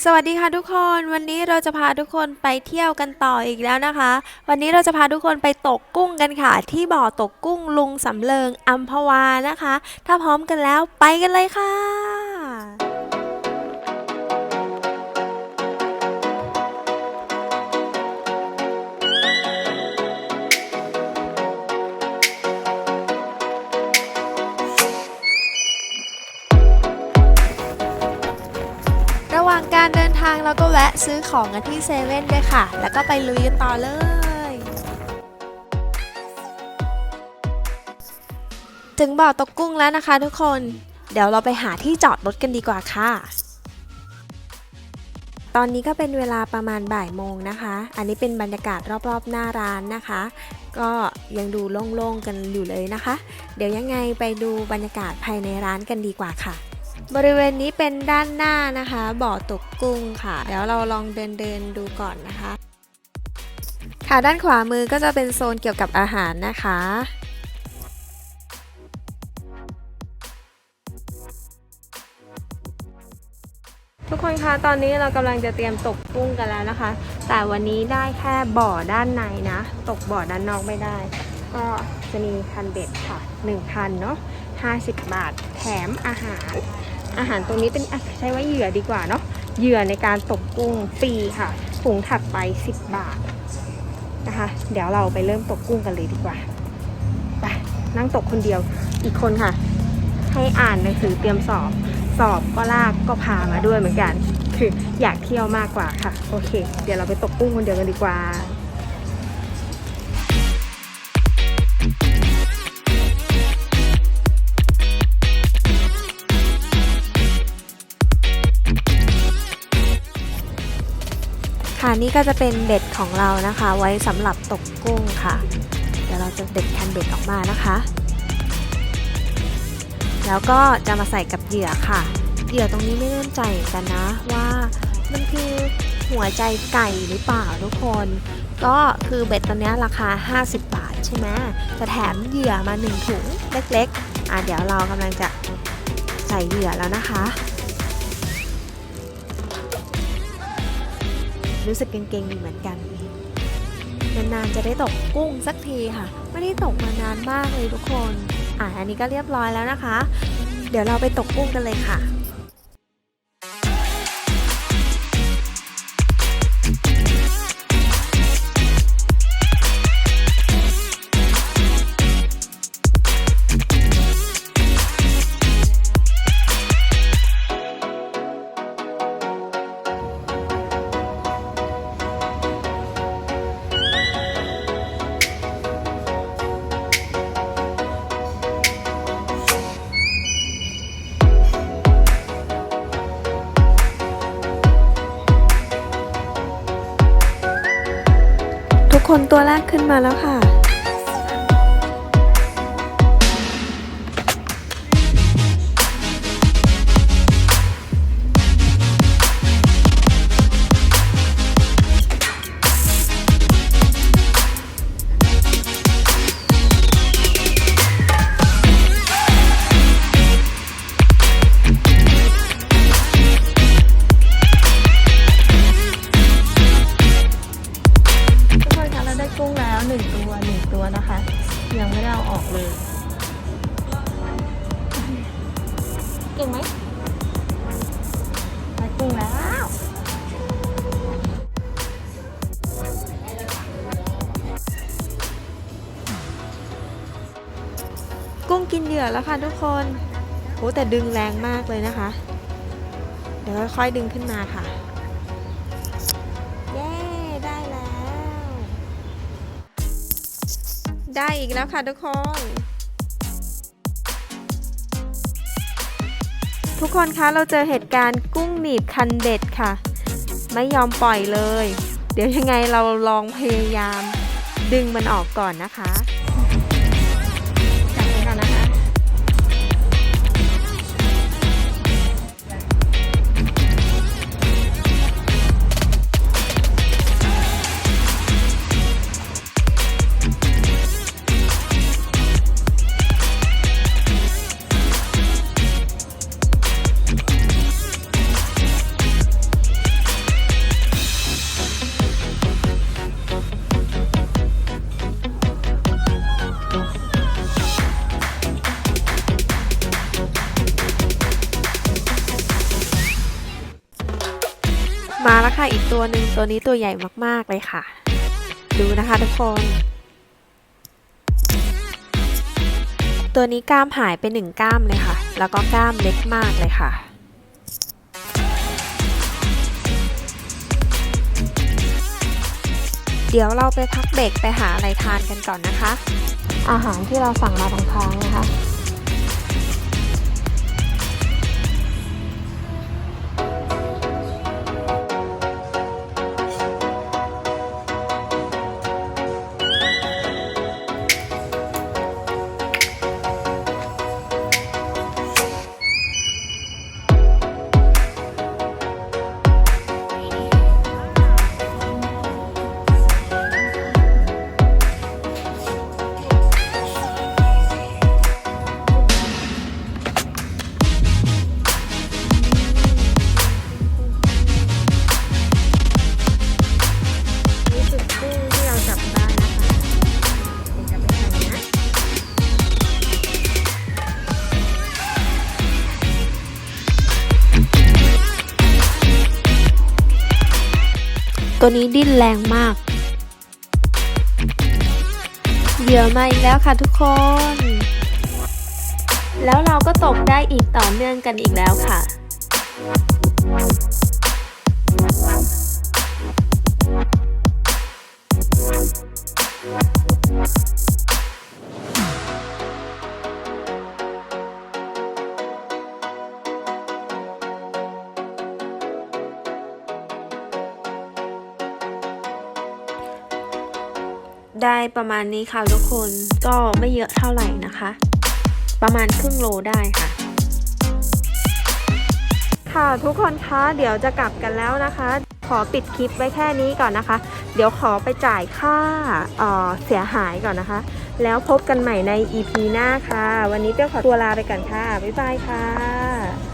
สวัสดีค่ะทุกคนวันนี้เราจะพาทุกคนไปเที่ยวกันต่ออีกแล้วนะคะ วันนี้เราจะพาทุกคนไปตกกุ้งกันค่ะ ที่บ่อตกกุ้งลุงสำเริงอัมพวานะคะ ถ้าพร้อมกันแล้วไปกันเลยค่ะ ว่างการเดินทางเราก็แวะซื้อของกันที่เซเว่นด้วยค่ะ แล้วก็ไปลุยกันต่อเลย ถึงบ่อตกกุ้งแล้วนะคะทุกคน เดี๋ยวเราไปหาที่จอดรถกันดีกว่าค่ะ ตอนนี้ก็เป็นเวลาประมาณบ่ายโมงนะคะ อันนี้เป็นบรรยากาศรอบๆหน้าร้านนะคะ ก็ยังดูโล่งๆกันอยู่เลยนะคะ เดี๋ยวยังไงไปดูบรรยากาศภายในร้านกันดีกว่าค่ะ บริเวณนี้เป็นด้านหน้านะคะ บ่อตกกุ้งค่ะ เดี๋ยวเราลองเดินเดินดูก่อนนะคะ ค่ะด้านขวามือก็จะเป็นโซนเกี่ยวกับอาหารนะคะ ทุกคนคะตอนนี้เรากำลังจะเตรียมตกกุ้งกันแล้วนะคะ แต่วันนี้ได้แค่บ่อด้านในนะ ตกบ่อด้านนอกไม่ได้ ก็จะมีคันเบ็ดค่ะ1คันเนาะ50 บาทแถมอาหาร อาหารตรงนี้เป็นใช้ไว่าเหยื่อดีกว่าเนาะเหยื่อในการตกกุ้งฟรีค่ะถุงถัดไป 10 บาทนะคะ เดี๋ยวเราไปเริ่มตกกุ้งกันเลยดีกว่าไปนั่งตกคนเดียวอีกคนค่ะ ให้อ่านหนังสือเตรียมสอบ สอบก็ลากก็พามาด้วยเหมือนกัน คืออยากเที่ยวมากกว่าค่ะ โอเค เดี๋ยวเราไปตกกุ้งคนเดียวกันดีกว่า นี่ก็จะเป็นเบ็ดของเรานะคะ ไว้สำหรับตกกุ้งค่ะ เดี๋ยวเราจะเด็ดคันเบ็ดออกมานะคะ แล้วก็จะมาใส่กับเหยื่อค่ะ เหยื่อตรงนี้ไม่แน่ใจกันนะว่ามันคือหัวใจไก่หรือเปล่าทุกคน ก็คือเบ็ดตัวนี้ราคา 50 บาทใช่ไหมจะแถมเหยื่อมา 1 ถุงเล็กๆอะเดี๋ยวเรากำลังจะใส่เหยื่อแล้วนะคะ รู้สึกเก่งๆนี่เหมือนกัน นานๆจะได้ตกกุ้งสักทีค่ะ ไม่ได้ตกมานานมากเลยทุกคน อะอันนี้ก็เรียบร้อยแล้วนะคะ เดี๋ยวเราไปตกกุ้งกันเลยค่ะ ตัวแรกขึ้นมาแล้วค่ะ นะคะ ยังไม่ได้เอาออกเลย เก่งไหมได้กุ้งแล้วกุ้งกินเหยื่อแล้วค่ะทุกคนโหแต่ดึงแรงมากเลยนะคะ เดี๋ยวค่อยๆดึงขึ้นมาค่ะ ได้อีกแล้วค่ะทุกคน ทุกคนคะเราเจอเหตุการณ์กุ้งหนีบคันเบ็ดค่ะ ไม่ยอมปล่อยเลย เดี๋ยวยังไงเราลองพยายามดึงมันออกก่อนนะคะ มาแล้วค่ะอีกตัวหนึ่งตัวนี้ตัวใหญ่มากๆเลยค่ะ ดูนะคะทุกคน ตัวนี้กล้ามหายไปหนึ่งกล้ามเลยค่ะ แล้วก็กล้ามเล็กมากเลยค่ะเดี๋ยวเราไปพักเบรกไปหาอะไรทานกันก่อนนะคะ อาหารที่เราสั่งมาทางทางนะคะ ตัวนี้ดิ้นแรงมาก เหยื่อมาอีกแล้วค่ะทุกคน แล้วเราก็ตกได้อีกต่อเนื่องกันอีกแล้วค่ะ ได้ประมาณนี้ค่ะทุกคนก็ไม่เยอะเท่าไหร่นะคะ ประมาณครึ่งโลได้ค่ะ ค่ะทุกคนคะเดี๋ยวจะกลับกันแล้วนะคะ ขอปิดคลิปไว้แค่นี้ก่อนนะคะ เดี๋ยวขอไปจ่ายค่าเอ่อเสียหายก่อนนะคะ แล้วพบกันใหม่ใน EP หน้าค่ะ วันนี้เจ้าขอตัวลาไปก่อนค่ะ บ๊ายบายค่ะ